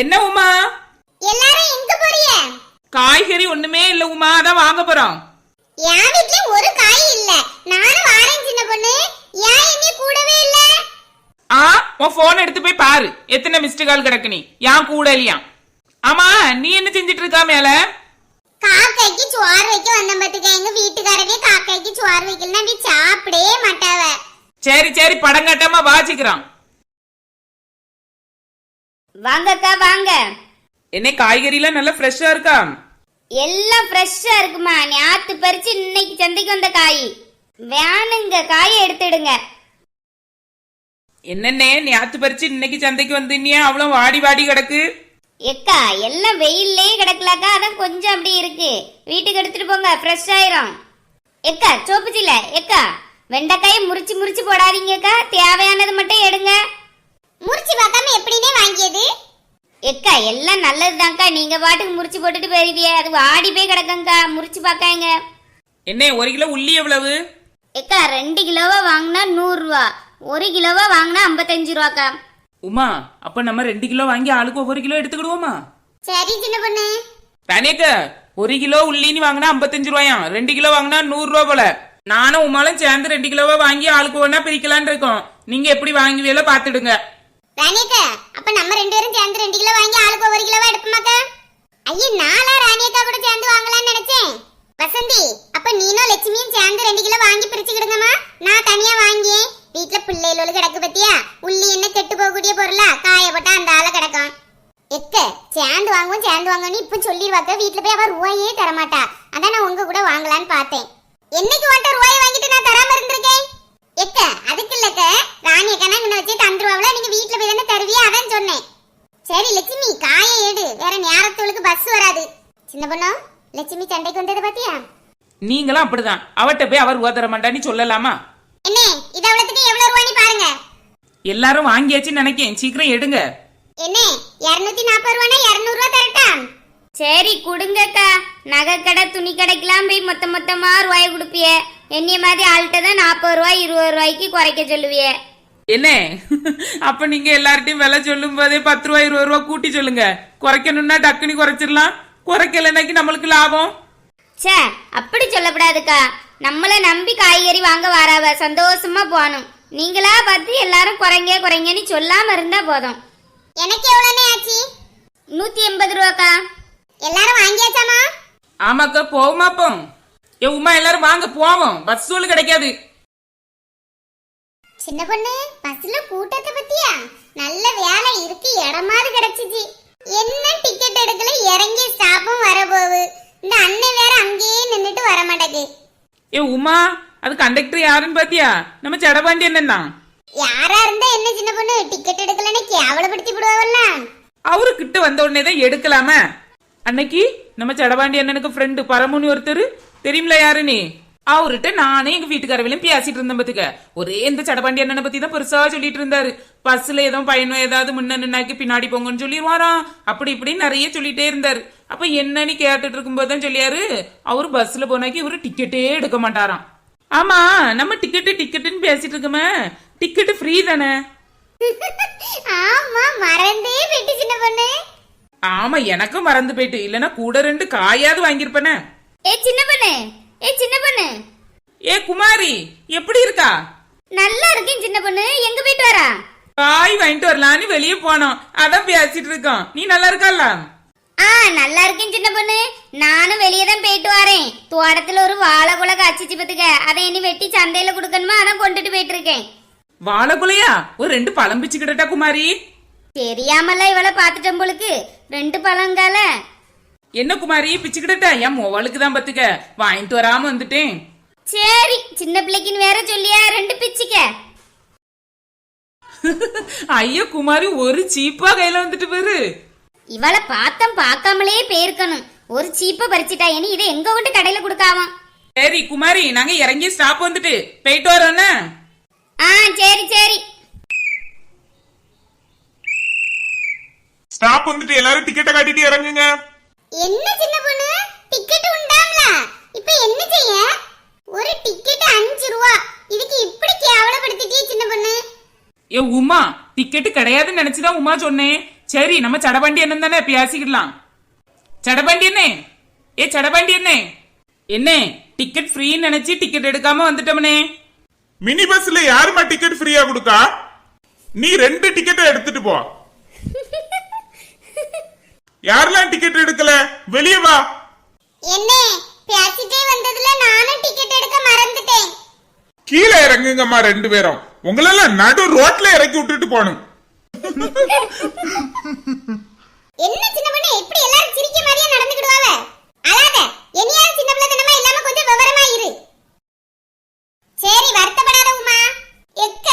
என்ன உமா? எல்லாரும் எங்க போறீங்க? காய்கறி ஒண்ணுமே இல்ல உமா அதான் வாங்க போறோம். என் வீட்ல ஒரு காய் இல்ல. நானும் வாரேன் சின்ன பொண்ணு. ஏன் என்னைய கூடவே இல்ல? ஆ உன் போன் எடுத்து போய் பாரு. எத்தனை மிஸ்டு கால் கிடக்கு நீ? ஏன் கூட இல்லையா ஆமா நீ என்ன செஞ்சிட்டு இருக்கா மேல காக்கைக்கு சோறு வைக்க வந்த பாத்துக்க. எங்க வீட்டுக்காரவே காக்கைக்கு சோறு வைக்கலன்னா நீ சாப்பிடவே மாட்டாவ. சரி சரி படம் கட்டாம வாசிக்கிறான். வாங்கக்கா வாங்க. என்ன காய்கறி எல்லாம் நல்லா ஃப்ரெஷ்ஷா இருக்கா? எல்லாம் ஃப்ரெஷ்ஷா இருக்குமா? நேத்து பறிச்சு இன்னைக்கு சந்தைக்கு வந்த காய். வேணுங்க காயை எடுத்துடுங்க. என்னண்ணே நேத்து பறிச்சு இன்னைக்கு சந்தைக்கு வந்தீங்க அவ்வளவு வாடி வாடி கிடக்கு. எக்கா எல்லாம் வெயில்லே கிடக்கலாக்கா அதான் கொஞ்சம் அப்படி இருக்கு. வீட்டுக்கு எடுத்துட்டு போங்க ஃப்ரெஷ் ஆயிரும். எக்கா சோப்புச்சில எக்கா வெண்டைக்காயை முறிச்சு முறிச்சு போடாதீங்கக்கா. தேவையானது மட்டும் எடுங்க. முறிச்சு பார்க்காம எப்படினே வாங்கியது. எக்கா எல்லாம் நல்லதுதான்க்கா. நீங்க பாட்டுக்கு முறிச்சு போட்டுட்டு போயிருவிய. அது வாடி போய் கிடக்குங்கக்கா முறிச்சு பார்க்காங்க என்ன ஒரு கிலோ உள்ளி எவ்வளவு? எக்கா ரெண்டு கிலோவா வாங்கினா நூறுரூவா. ஒரு கிலோவா வாங்கினா ஐம்பத்தஞ்சு ரூபாக்கா. உமா அப்ப நம்ம ரெண்டு கிலோ வாங்கி ஆளுக்கு ஒவ்வொரு கிலோ எடுத்துக்கிடுவோமா? சரி சின்ன பொண்ணு. தானேக்க ஒரு கிலோ உள்ளின்னு வாங்கினா ஐம்பத்தஞ்சு ரூபாயாம். ரெண்டு கிலோ வாங்கினா நூறு ரூபா போல. நானும் உமாலும் சேர்ந்து ரெண்டு கிலோவா வாங்கி ஆளுக்கு ஒன்னா பிரிக்கலான்னு இருக்கோம். நீங்க எப்படி வாங்குவீங்களோ பாத்துடுங்க ராணியக்கா அப்ப நம்ம ரெண்டு பேரும் சேர்ந்து ரெண்டு கிலோ வாங்கி ஆளுக்கு ஒரு கிலோவா எடுப்போமாக்கா? ஐயோ நாளா ராணியக்கா கூட சேர்ந்து வாங்கலாம்னு நினைச்சேன். வசந்தி அப்ப நீனும் லட்சுமியும் சேர்ந்து ரெண்டு கிலோ வாங்கி பிரிச்சுக்கிடுங்கம்மா நான் தனியா வாங்கி வீட்டுல பிள்ளைகளோடு கிடக்கு பத்தியா? உள்ளி என்ன கெட்டு போகக்கூடிய பொருளா? காய போட்டா அந்த ஆள கிடக்கும். எக்க சேர்ந்து வாங்குவோம் சேர்ந்து வாங்கன்னு இப்ப சொல்லிடுவாக்க. வீட்டுல போய் அவ ரூபாயே தரமாட்டா. அதான் நான் உங்க கூட வாங்கலான்னு பார்த்தேன். என்னைக்கு உன்ட்ட ரூபாய் வாங்கிட்டு நான் தராம இருந்திருக்கேன்? எக்க அதுக்கு இல்லக்க ராணி அக்கா இங்க வச்சு தந்துருவாங்களா நீங்க வீட்டுல போய் தானே தருவியா அதான் சொன்னேன். சரி லட்சுமி காயை எடு. வேற நேரத்துக்கு பஸ் வராது. சின்ன பொண்ணு லட்சுமி சண்டைக்கு வந்ததை பாத்தியா? நீங்களும் அப்படிதான். அவட்ட போய் அவர் ஓதர மாட்டான்னு சொல்லலாமா? என்ன இது அவ்வளவுக்கு எவ்வளவு ரூபாய்னு பாருங்க. எல்லாரும் வாங்கியாச்சுன்னு நினைக்கேன். சீக்கிரம் எடுங்க. என்ன இருநூத்தி நாற்பது ரூபானா இருநூறு ரூபா தரட்டா? சரி கொடுங்கக்கா. நகை கடை துணி கடைக்கெல்லாம் போய் மொத்த மொத்தமா ரூபாய் கொடுப்பிய. என்னைய மாதிரி ஆள்கிட்ட தான் நாற்பது ரூபாய் இருபது ரூபாய்க்கு குறைக்க சொல்லுவிய. என்ன? அப்ப நீங்க எல்லார்ட்டையும் விலை சொல்லும் போதே பத்து ரூபாய் இருபது ரூபா கூட்டி சொல்லுங்க. குறைக்கணும்னா டக்குனி குறைச்சிடலாம். குறைக்கலனாக்கி நம்மளுக்கு லாபம். ச்சே அப்படி சொல்லக்கூடாதுக்கா. நம்மள நம்பி காய்கறி வாங்க வராவ சந்தோஷமா போகணும். நீங்களா பார்த்து எல்லாரும் குறைங்க குறைங்கன்னு சொல்லாம இருந்தா போதும். எனக்கு எவ்வளவுனே ஆச்சு? நூத்தி எண்பது ரூபாக்கா. எல்லாரும் வாங்கியாச்சாமா ஆமாக்கா போவோமா அப்போ ஏ உமா எல்லாரும் வாங்க போவோம். பஸ் சூழல் கிடைக்காது. சின்ன பொண்ணு பஸ்ல கூட்டத்தை பத்தியா? நல்ல வேலை இருக்கு இடமாவது கிடைச்சிச்சு. என்ன டிக்கெட் எடுக்கல இறங்கி ஸ்டாப்பும் வர போகுது இந்த அண்ணன் வேற அங்கேயே நின்னுட்டு வர மாட்டேங்குது ஏ உமா அது கண்டக்டர் யாருன்னு பாத்தியா? நம்ம செடபாண்டி என்னன்னா யாரா இருந்தா என்ன சின்ன பொண்ணு டிக்கெட் எடுக்கலன்னு கேவலப்படுத்தி விடுவாங்கல்ல அவரு கிட்ட வந்த உடனே தான் எடுக்கலாமா. அன்னைக்கு நம்ம செடபாண்டி அண்ணனுக்கு ஃப்ரெண்டு பரமுனி ஒருத்தர் தெரியுமில யாரு நீ? அவர்கிட்ட நானே எங்க வீட்டுக்காரவிலையும் பேசிட்டு இருந்தேன் பாத்துக்க. ஒரே இந்த செடபாண்டி அண்ணனை பத்தி தான் பெருசா சொல்லிட்டு இருந்தாரு. பஸ்ல ஏதோ பையனோ ஏதாவது முன்ன நின்னாக்கி பின்னாடி போங்கன்னு சொல்லிடுவாராம். அப்படி இப்படி நிறைய சொல்லிட்டே இருந்தாரு. அப்ப என்னன்னு கேட்டுட்டு இருக்கும்போது தான் சொல்லியாரு அவரு பஸ்ல போனாக்கி இவரு டிக்கெட்டே எடுக்க மாட்டாராம். ஆமா நம்ம டிக்கெட்டு டிக்கெட்டுன்னு பேசிட்டு இருக்கோமே. டிக்கெட்டு ஃப்ரீ தானே? ஆமா மறந்தே போயிட்டு சின்ன பொண்ணு. ஆமா எனக்கும் மறந்து போயிட்டு. இல்லனா கூட ரெண்டு காயாவது வாங்கியிருப்பேனே. ஏ சின்ன பொண்ணு. ஏ சின்ன பொண்ணு. ஏ குமாரி எப்படி இருக்கா? நல்லா இருக்கேன் சின்ன பொண்ணு. எங்க போயிட்டு வரா? காய் வாங்கிட்டு வரலான்னு வெளியே போனோம். அதான் பேசிட்டு இருக்கோம். நீ நல்லா இருக்கல்ல ஆ நல்லா இருக்கேன் சின்ன பொண்ணு. நானும் வெளியே தான் போயிட்டு வரேன். தோட்டத்துல ஒரு வாழை குலை காய்ச்சிச்சு பத்துக்க அதை இனி வெட்டி சந்தையில கொடுக்கணுமா அதான் கொண்டுட்டு போயிட்டு இருக்கேன். வாழைக்குலையா? ஒரு ரெண்டு பழம் பிச்சுக்கிட்டா குமாரி? தெரியாமல இவளை பாத்துட்டேன் போலுக்கு. ரெண்டு பழங்கால. என்ன குமாரி பிச்சுக்கிட்டா என் மொவாளுக்கு தான் பத்துக்க? வாங்கிட்டு வராம வந்துட்டேன். சரி சின்ன பிள்ளைக்குன்னு வேற சொல்லியா? ரெண்டு பிச்சுக்க. ஐயோ குமாரி ஒரு சீப்பா கையில வந்துட்டு பாரு. இவளை பார்த்தம் பார்க்காமலே போயிருக்கணும். ஒரு சீப்பை பறிச்சிட்டா இனி இதை எங்க கொண்டு கடையில கொடுக்காவாம் சரி குமாரி நாங்க இறங்கி ஸ்டாப் வந்துட்டு. போயிட்டு வரோன்னு ஆ சரி சரி. ஸ்டாப் வந்துட்டு எல்லாரும் டிக்கெட்டை காட்டிட்டு இறங்குங்க. என்ன சின்ன பொண்ணு? டிக்கெட் உண்டாம்ல இப்ப என்ன செய்ய? ஒரு டிக்கெட் அஞ்சு ரூபா. இதுக்கு இப்படி கேவலப்படுத்திட்டே சின்ன பொண்ணு? ஏ உமா டிக்கெட் கிடையாதுன்னு நினைச்சுதான் உமா சொன்னேன். சரி நம்ம சடபாண்டி அண்ணன் தானே பேசிக்கலாம் சடபாண்டி அண்ணே ஏ சடபாண்டி அண்ணே. என்ன டிக்கெட் ஃப்ரீன்னு நினைச்சு டிக்கெட் எடுக்காம வந்துட்டோம்னே. மினி பஸ்ல யாருமா டிக்கெட் ஃப்ரீயா கொடுக்கா? நீ ரெண்டு டிக்கெட்டை எடுத்துட்டு போ. யாரெல்லாம் டிக்கெட் எடுக்கல? வெளியே வா. என்ன பேசிட்டே வந்ததுல நானும் டிக்கெட் எடுக்க மறந்துட்டேன். கீழே இறங்குங்கம்மா ரெண்டு பேரும். உங்களால நடு ரோட்ல இறக்கி விட்டுட்டு போணும் என்ன சின்ன பொண்ணு இப்படி எல்லாரும் சிரிக்க மாதிரியே நடந்துக்கிடுவாங்க அழாத என்னையாவது சின்ன பிள்ளை தினமா இல்லாம கொஞ்சம் விவரமா இரு. சரி வருத்தப்படாத உமா. எக்க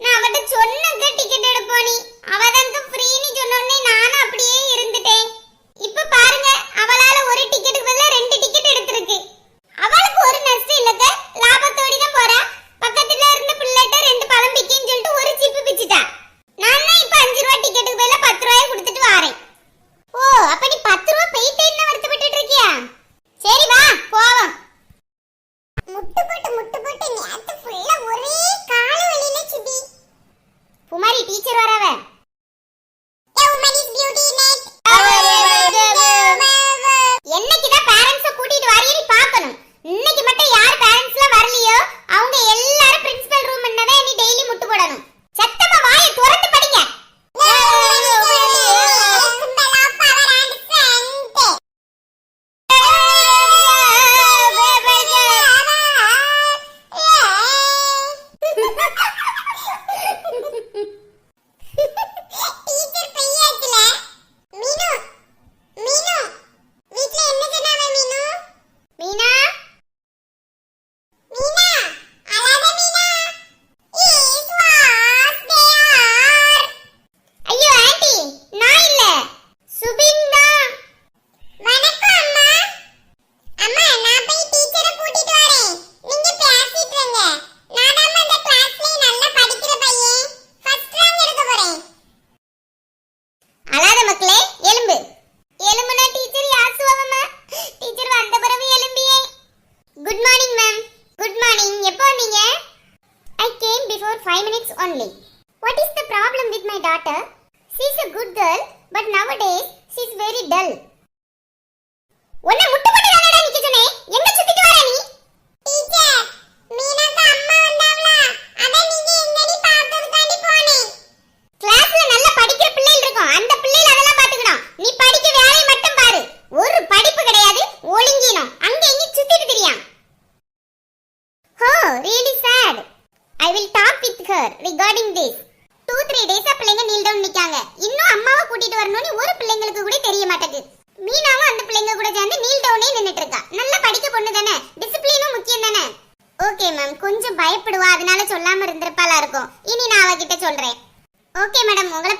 நான் அவட்ட சொன்னங்க டிக்கெட் எடுப்போனி அவ தான் ஃப்ரீனி சொன்னோடனே நானும் அப்படியே இருந்துட்டேன். இப்போ வரணும்னு ஒரு பிள்ளைங்களுக்கு கூட தெரிய மாட்டேங்குது. மீனாவும் அந்த பிள்ளைங்க கூட சேர்ந்து நீல் டவுனே நின்னுட்டு இருக்கா. நல்லா படிக்க பொண்ணு தானே? டிசிப்ளினும் முக்கியம் தானே? ஓகே மேம் கொஞ்சம் பயப்படுவா. அதனால சொல்லாம இருந்திருப்பாளா இருக்கும். இனி நான் அவகிட்ட சொல்றேன். ஓகே மேடம் உங்களை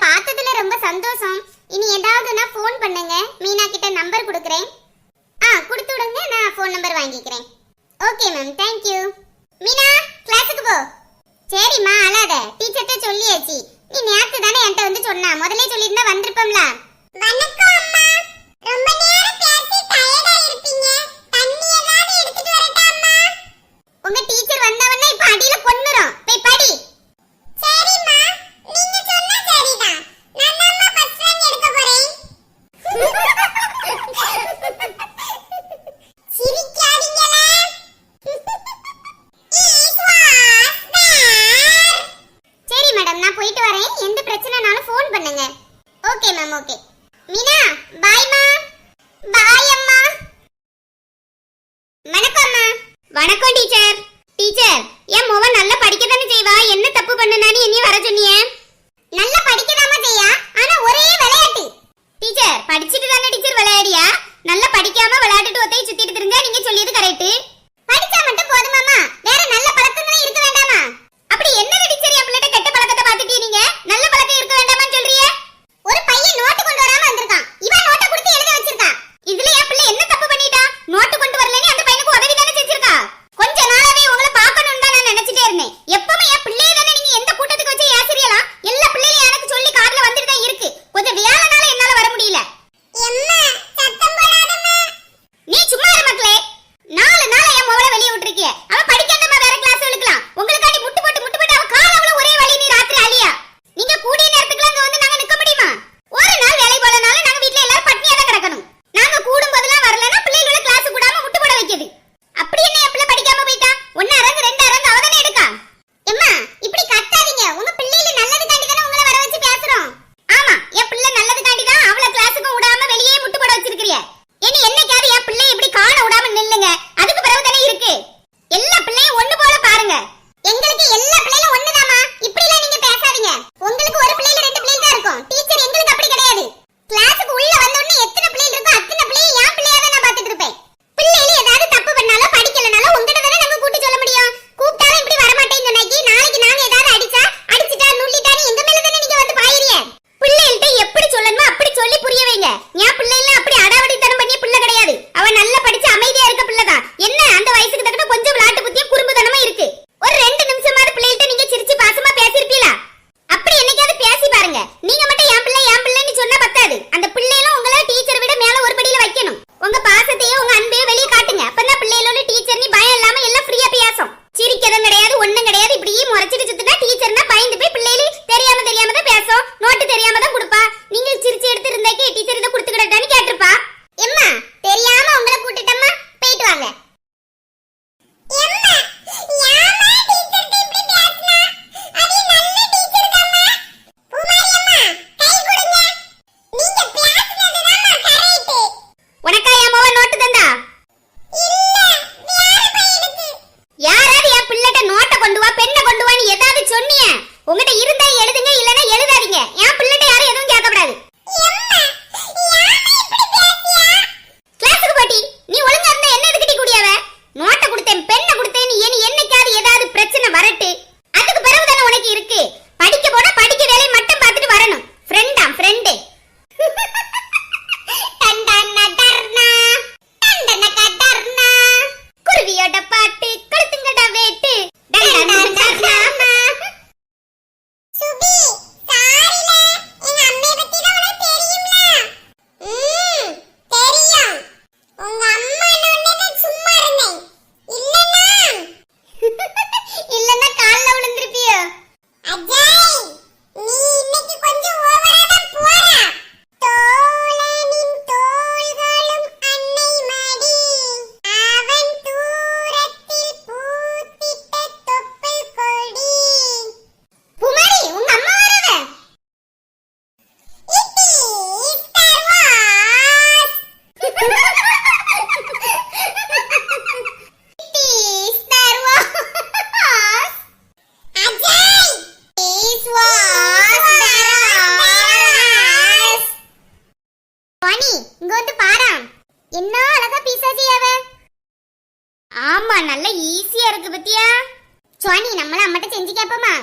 சுவாணி நம்மள அம்மட்ட செஞ்சு கேப்போமா?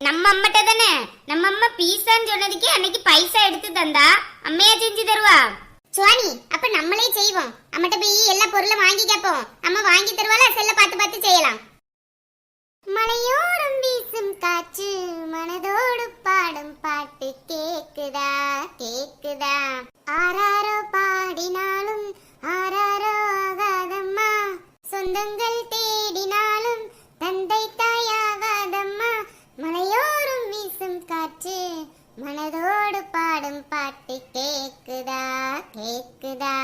நம்ம அம்மட்ட தானே? நம்ம அம்மா பீசான்னு சொன்னதுக்கே அன்னைக்கு பைசா எடுத்து தந்தா அம்மையா செஞ்சு தருவா? சுவாணி அப்ப நம்மளே செய்வோம். அம்மட்ட போய் எல்லா பொருளும் வாங்கி கேப்போம். அம்மா வாங்கி தருவாள? செல்ல பார்த்து பார்த்து செய்யலாம். மலையோரம் வீசும் காற்று மனதோடு பாடும் பாட்டு கேக்குதா? கேக்குதா? ஆராரோ பாடினாலும் ஆராரோ ஆகாதம்மா? சொந்தங்கள் தேடினாலும் தந்தை தாயாகாதம்மா மலையோரும் வீசும் காற்று மனதோடு பாடும் பாட்டு கேக்குதா கேக்குதா?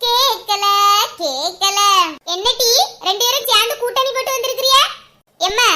கேக்கல கேக்கல. என்ன ரெண்டு பேரும் சேர்ந்து கூட்டணி போட்டு வந்திருக்கிறியா? எம்மா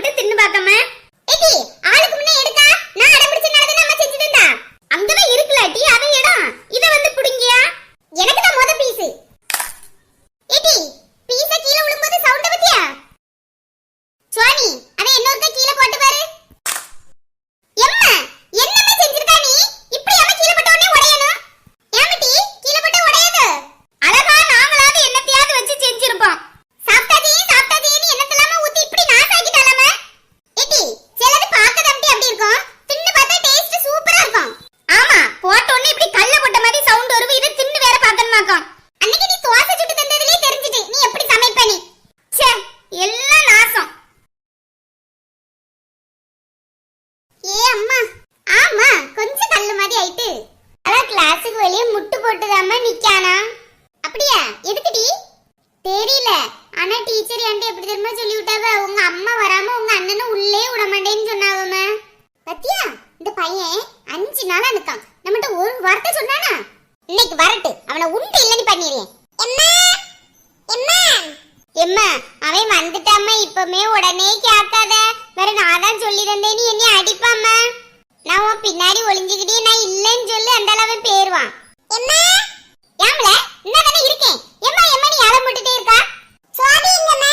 மட்டும் தின்னு பார்க்காம. நிக்கானா? அப்படியா? எதுக்குடி? தெரியல. ஆனா டீச்சர் என்கிட்ட எப்படி தெரியுமா சொல்லி விட்டாவ? உங்க அம்மா வராம உங்க அண்ணனும் உள்ளே விட மாட்டேன்னு சொன்னாவம பத்தியா? இந்த பையன் அஞ்சு நாளா நிக்கான். நம்மகிட்ட ஒரு வார்த்தை சொன்னானா? இன்னைக்கு வரட்டு. அவனை உண்டு இல்லைன்னு பண்ணிடுறேன். எம்மா? அவன் வந்துட்டாம்மா. இப்பமே உடனே கேட்காத. வேற நான் தான் சொல்லி தந்தேன். நீ நான் பின்னாடி ஒளிஞ்சுக்கிட்டே நான் இல்லைன்னு சொல்லி அந்த அளவு பேருவான். யாமல இன்ன தானே இருக்கேன். எம்மா எம்மா நீ அலம்பிட்டுட்டே இருக்கா? சுவாதி எங்கம்மா?